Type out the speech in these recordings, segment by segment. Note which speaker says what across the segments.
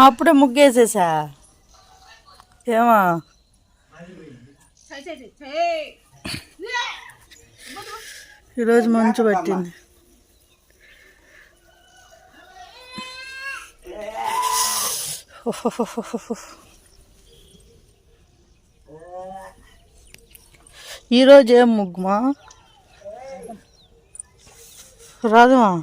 Speaker 1: అప్పుడే ముగ్గేసేసా. ఏమా? ఈరోజు మంచు పట్టింది. ఈరోజు ఏం ముగ్గుమా? రాదుమా?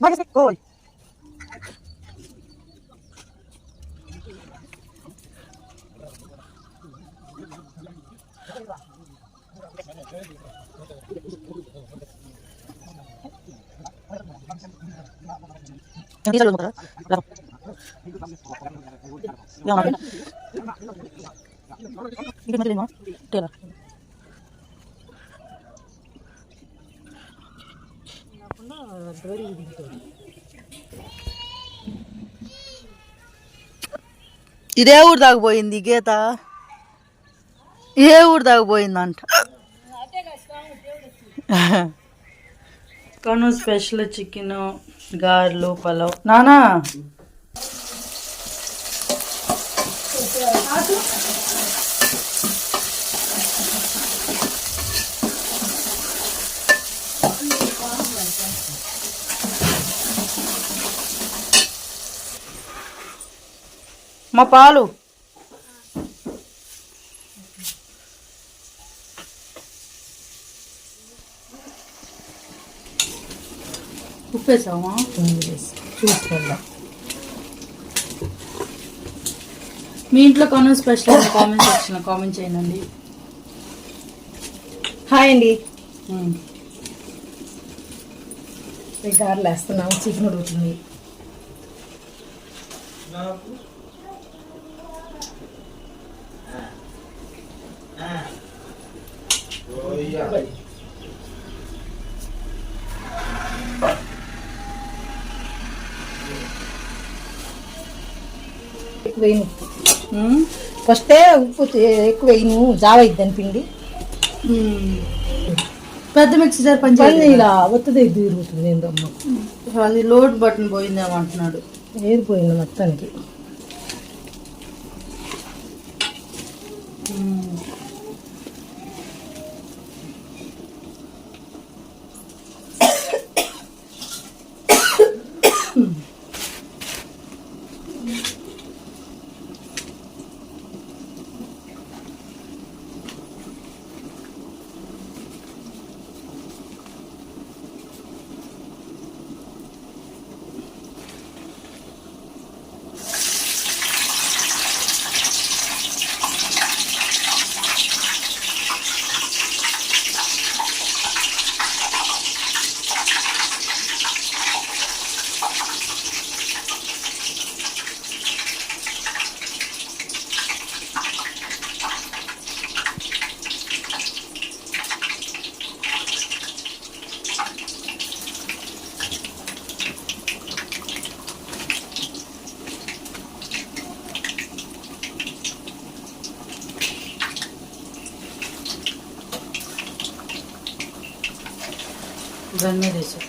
Speaker 1: Vai, vai, vai. ఇదే ఊరు దాకా పోయింది గీత. ఏ ఊరు దాకా పోయిందంట. కను స్పెషల్ చికెన్. గారెలు పలావ్. నానా! మా పాలు. ఉప్పేసామా
Speaker 2: చూసుకుందాం
Speaker 1: మీ ఇంట్లో comment special comment section comment చేయండి.
Speaker 2: హాయ్ అండి. గారెలు వేస్తున్నాము. చికెన్ ఉడుకుతుంది. ఎక్కువ వేయను. ఫస్టే ఉప్పు ఎక్కువ వేయను జావ ఇద్దని పిండి.
Speaker 1: పెద్ద మిక్సీ జార్ పని.
Speaker 2: ఇలా ఒత్తది తిరుగుతుంది ఏందమ్మా
Speaker 1: అది లోడ్ బటన్ పోయిందేమో అంటున్నాడు
Speaker 2: ఏది పోయింది మొత్తానికి
Speaker 1: దాని మీద వేసా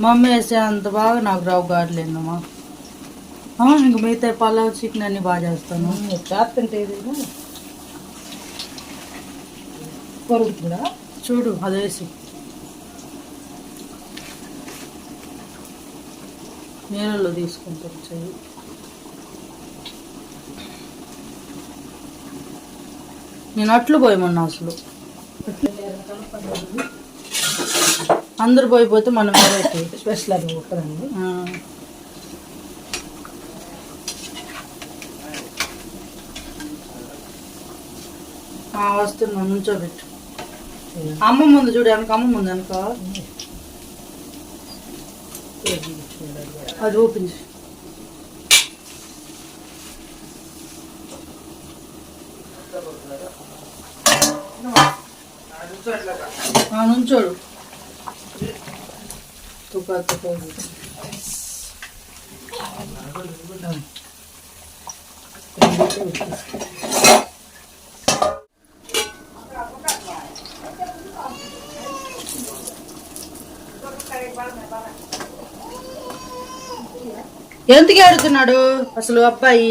Speaker 1: మమ్మీ వేసే అంత బాగా నాకు రావు గారెలేనమ్మా ఇంక మిగతా పలావ్ చికెన్ అన్ని బాగా చేస్తాను.
Speaker 2: చేస్తుంటే ఏదైనా కొరుకుతుందా
Speaker 1: చూడు అదేసి నీళ్ళలో తీసుకుంటారు చెయ్యి. నేను అట్లు పోయమన్నా అసలు. అందరు పోయిపోతే మనం వెరైటీ
Speaker 2: స్పెషల్ అది ఒక్కదండి
Speaker 1: వస్తున్నా నుంచోబెట్టు. అమ్మ ముందు చూడు వెనక అమ్మ ముందు వెనక. అది ఓపెన్ చేయి. నుంచోడు. తుకా ఎందుకు ఆడుతున్నాడు అసలు అబ్బాయి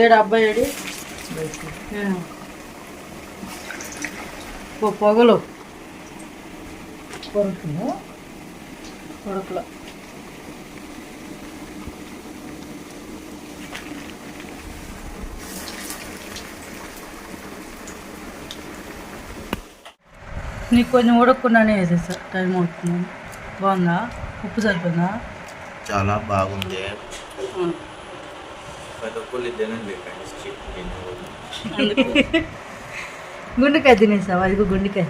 Speaker 1: ఏడు అబ్బాయి ఏడి. ఓ పొగలు. కొడుకుల నీకు కొంచెం ఉడకకుండానే వేసేసా. టైం అవుతున్నాను బాగుందా? ఉప్పు సరిపోయిందా?
Speaker 3: చాలా బాగుంది.
Speaker 1: గుండెకాయ తినేసావు? అది గుండెకాయ.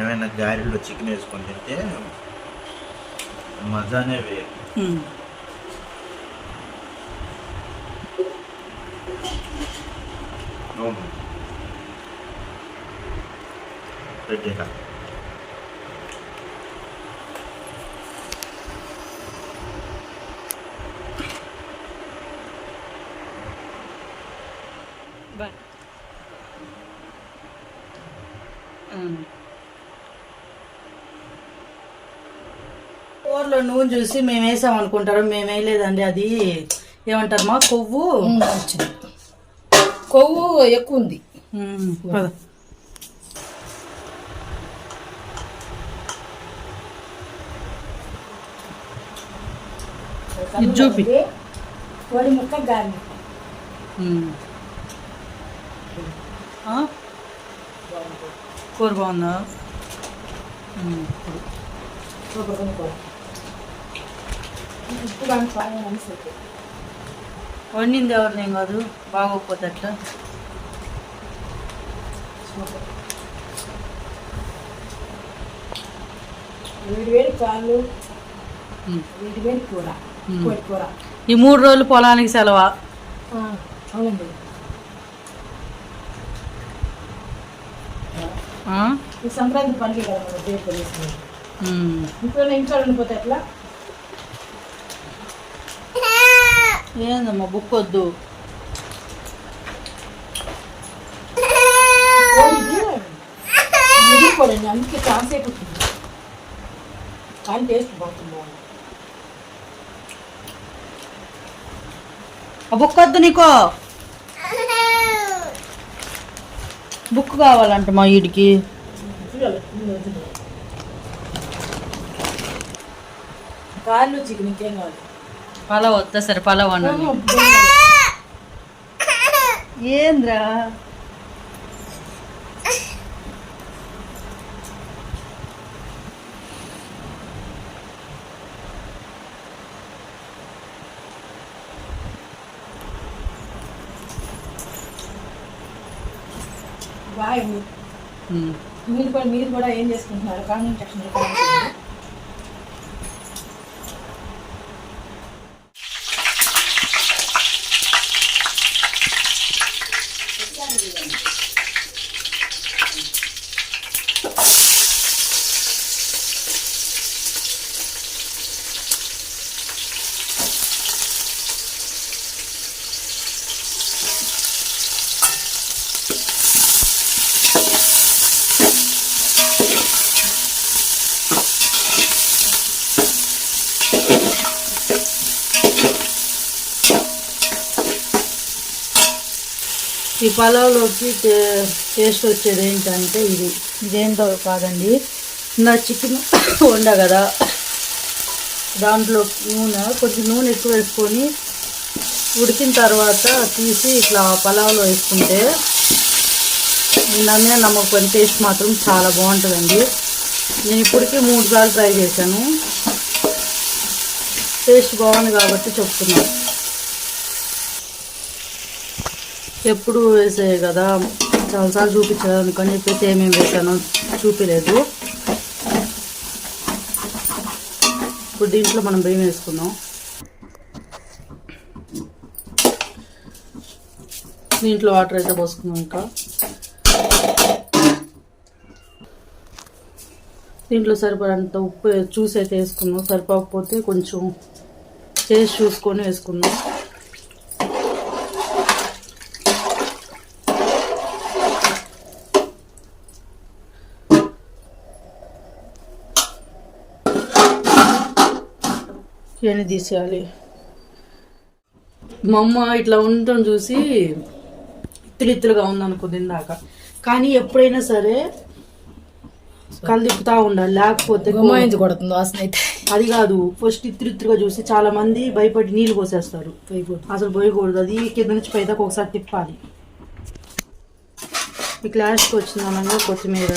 Speaker 3: ఏమైనా గారెల్లో చికెన్ వేసుకొని తింటే మజానే వేరు.
Speaker 1: ఉమ్. నూనె చూసి మేము వేసాం అనుకుంటారు మేము వేయలేదండి అది ఏమంటారు మా కొవ్వు
Speaker 2: కొవ్వు ఎక్కువ ఉంది
Speaker 1: చూపి.
Speaker 2: కోడి ముక్క.
Speaker 1: ఆ? కూర బాగుందా.
Speaker 2: ఉప్పు చెప్పి
Speaker 1: వండింది ఎవరిని కాదు బాగోకపోతే అట్లా
Speaker 2: వేడి వేడి కూర
Speaker 1: ఉమ్.
Speaker 2: కోడి కూర.
Speaker 1: ఈ మూడు రోజులు పొలానికి సెలవా?
Speaker 2: అవునండి. సంక్రాంతి పండుగ కదా. ఇంట్లో ఇంట్లో ఉండిపోతే ఎట్లా?
Speaker 1: ఏందమ్మా బుక్ వద్దు
Speaker 2: మిగిలిపోడండి అందుకే ఉంటుంది కానీ టేస్ట్ బాగుంది
Speaker 1: ఆ బుక్ వద్దు నీకో బుక్ కావాలంట మా వీడికి.
Speaker 2: కాళ్ళు చికెన్ ఇంకేం కావాలి
Speaker 1: పలావ్ వద్దా సరే పలావ్ అన్నాను ఏంద్రా?
Speaker 2: మీరు కూడా మీరు కూడా ఏం చేసుకుంటున్నారు? కానీ
Speaker 1: ఈ పలావ్లోకి టేస్ట్ వచ్చేది ఏంటంటే ఇది. ఇదేంటో కాదండి. నా చికెన్ వండా కదా. దాంట్లో నూనె కొంచెం నూనె ఎక్కువ వేసుకొని ఉడికిన తర్వాత తీసి ఇట్లా పలావ్లో వేసుకుంటే నమ్మిన నమ్మకం టేస్ట్ మాత్రం చాలా బాగుంటుందండి. నేను ఇప్పటికీ మూడు సార్లు ట్రై చేశాను. టేస్ట్ బాగుంది కాబట్టి చెప్తున్నాను ఎప్పుడు వేసే కదా. చాలాసార్లు చూపించాను అనుకొని చెప్పేసి ఏమేమి వేసానో చూపించలేదు ఇప్పుడు దీంట్లో మనం బియ్యం వేసుకుందాం. దీంట్లో వాటర్ అయితే పోసుకున్నాం ఇంకా. దీంట్లో సరిపడంత ఉప్పు చూసి అయితే వేసుకున్నాం సరిపోకపోతే కొంచెం చేసి చూసుకొని వేసుకుందాం. ఇవన్నీ తీసేయాలి. మా అమ్మ ఇట్లా ఉండటం చూసి ఇత్తులు ఇత్తులుగా ఉందనుకుంది ఇందాక. కానీ ఎప్పుడైనా సరే తిప్పుతా ఉండాలి. లేకపోతే
Speaker 2: గుమ్మాయించి కొడుతుంది వాసన అయితే.
Speaker 1: అది కాదు ఫస్ట్ ఇత్తులు ఇత్తులుగా చూసి చాలా మంది భయపడి నీళ్ళు పోసేస్తారు. అసలు పోయకూడదు. అది కింద నుంచి పైదాకా ఒకసారి తిప్పాలి. ఈ క్లాస్కి వచ్చింది అనగా కొత్తిమీర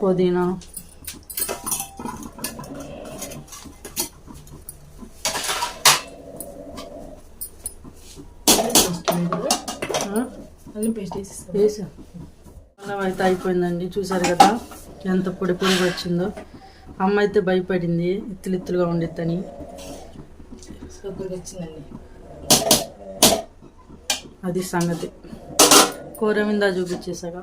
Speaker 1: పుదీనా
Speaker 2: అల్లం పేస్ట్ వేసి
Speaker 1: వేసా. అన్నం అయితే అయిపోయిందండి. చూసారు కదా ఎంత పొడి పొడిగా వచ్చిందో. అమ్మ అయితే భయపడింది. ఇత్తులు ఇత్తులుగా ఉండిద్దని
Speaker 2: వచ్చిందండి.
Speaker 1: అది సంగతి. కూర మీద చూపించేసాగా.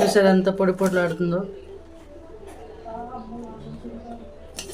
Speaker 1: చూసారు ఎంత పొడి పొడిలాడుతుందో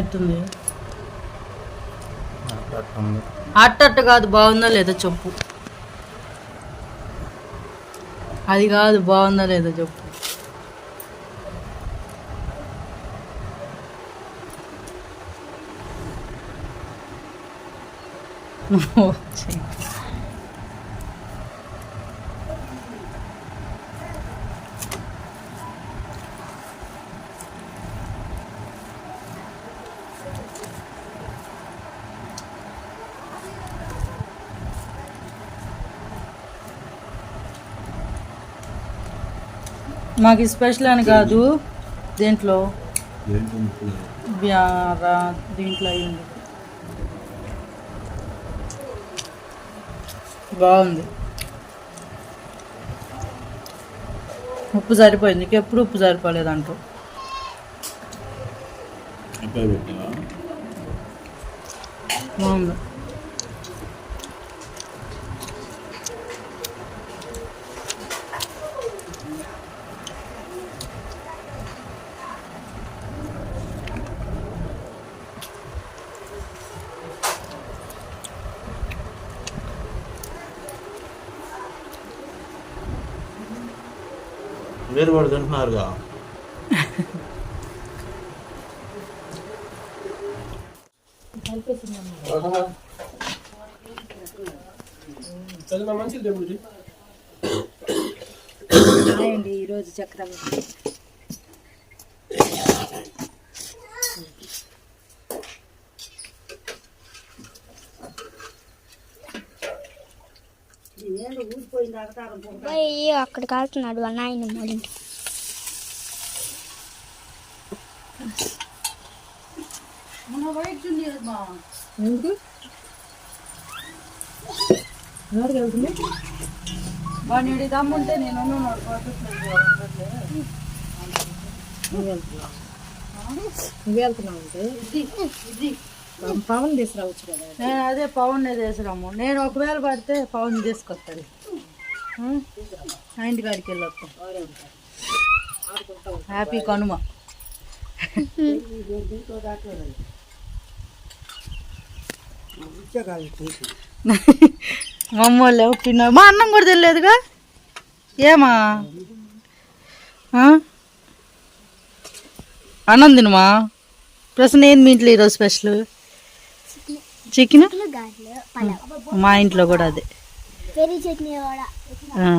Speaker 1: ఎట్టుంది? అట్టట్టు కాదు బాగుందా లేదా చెప్పు. అది కాదు బాగుందా లేదా చెప్పు. మాకు స్పెషల్ అని కాదు. దేంట్లో? దీంట్లో అయ్యింది బాగుంది. ఉప్పు సరిపోయింది. నీకు ఎప్పుడు ఉప్పు సరిపోలేదు అంటూ బాగుంది.
Speaker 3: మీరు కూడా తింటున్నారుగా.
Speaker 2: రాయండి ఈరోజు చక్రం
Speaker 4: పోయి అక్కడ కాలుతున్నాడు వాళ్ళ నాయన మూడింటి
Speaker 1: వాడి దమ్ముంటే నేను
Speaker 2: పవన్- తీసుకురావచ్చు కదా?
Speaker 1: నేను అదే పవన్ తీసుకురాము. నేను ఒకవేళ పడితే పవన్ తీసుకొస్తాడు. ఆ? ఆ ఇంటికాడికి వెళ్ళొస్తాం హ్యాపీ కనుమ. అమ్మ వాళ్ళు మా అన్నం కూడా తెలియదుగా ఏమా? అన్నం తినమా? ప్రశ్న ఏంది మీ ఇంట్లో ఈరోజు స్పెషల్? చికెన్. మా ఇంట్లో కూడా అదే.
Speaker 4: చట్నీ కూడా
Speaker 1: ఆ.